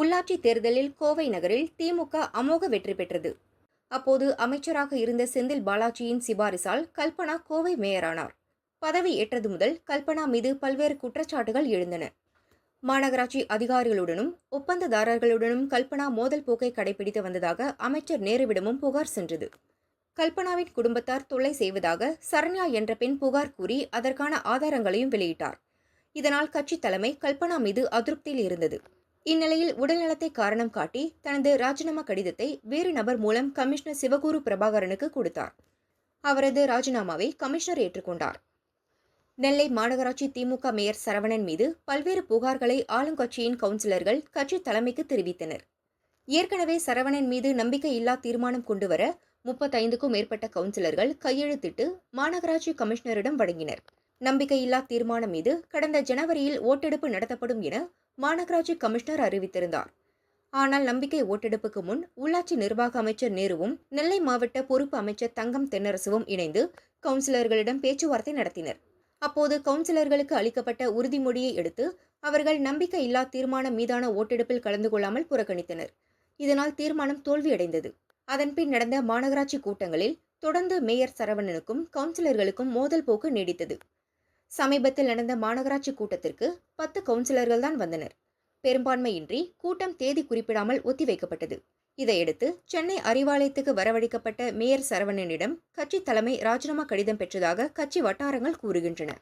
உள்ளாட்சி தேர்தலில் கோவை நகரில் திமுக அமோக வெற்றி பெற்றது. அப்போது அமைச்சராக இருந்த செந்தில் பாலாஜியின் சிபாரிசால் கல்பனா கோவை மேயரானார். பதவி ஏற்றது முதல் கல்பனா மீது பல்வேறு குற்றச்சாட்டுகள் எழுந்தன. மாநகராட்சி அதிகாரிகளுடனும் ஒப்பந்ததாரர்களுடனும் கல்பனா மோதல் போக்கை கடைபிடித்து வந்ததாக அமைச்சர் நேருவிடமும் புகார் சென்றது. கல்பனாவின் குடும்பத்தார் தொல்லை செய்வதாக சரண்யா என்ற பெண் புகார் கூறி அதற்கான ஆதாரங்களையும் வெளியிட்டார். இதனால் கட்சி தலைமை கல்பனா மீது அதிருப்தியில் இருந்தது. இந்நிலையில் உடல்நலத்தை காரணம் காட்டி தனது ராஜினாமா கடிதத்தை வேறு நபர் மூலம் கமிஷனர் சிவகுரு பிரபாகரனுக்கு கொடுத்தார். அவரது ராஜினாமாவை கமிஷனர் ஏற்றுக்கொண்டார். நெல்லை மாநகராட்சி திமுக மேயர் சரவணன் மீது பல்வேறு புகார்களை ஆளுங்கட்சியின் கவுன்சிலர்கள் கட்சி தலைமைக்கு தெரிவித்தனர். ஏற்கனவே சரவணன் மீது நம்பிக்கையில்லா தீர்மானம் கொண்டுவர முப்பத்தைந்துக்கும் மேற்பட்ட கவுன்சிலர்கள் கையெழுத்திட்டு மாநகராட்சி கமிஷனரிடம் வழங்கினர். நம்பிக்கையில்லா தீர்மானம் மீது கடந்த ஜனவரியில் ஓட்டெடுப்பு நடத்தப்படும் என மாநகராட்சி கமிஷனர் அறிவித்திருந்தார். ஆனால் நம்பிக்கை ஓட்டெடுப்புக்கு முன் உள்ளாட்சி நிர்வாக அமைச்சர் நேருவும் நெல்லை மாவட்ட பொறுப்பு அமைச்சர் தங்கம் தென்னரசுவும் இணைந்து கவுன்சிலர்களிடம் பேச்சுவார்த்தை நடத்தினர். அப்போது கவுன்சிலர்களுக்கு அளிக்கப்பட்ட உறுதிமொழியை எடுத்து அவர்கள் நம்பிக்கை இல்லா தீர்மானம் மீதான ஓட்டெடுப்பில் கலந்து கொள்ளாமல் புறக்கணித்தனர். இதனால் தீர்மானம் தோல்வியடைந்தது. அதன்பின் நடந்த மாநகராட்சி கூட்டங்களில் தொடர்ந்து மேயர் சரவணனுக்கும் கவுன்சிலர்களுக்கும் மோதல் போக்கு நீடித்தது. சமீபத்தில் நடந்த மாநகராட்சி கூட்டத்திற்கு பத்து கவுன்சிலர்கள் தான் வந்தனர். பெரும்பான்மையின்றி கூட்டம் தேதி குறிப்பிடாமல் ஒத்திவைக்கப்பட்டது. இதையடுத்து சென்னை அறிவாலயத்துக்கு வரவழைக்கப்பட்ட மேயர் சரவணனிடம் கட்சி தலைமை ராஜினாமா கடிதம் பெற்றதாக கட்சி வட்டாரங்கள் கூறுகின்றன.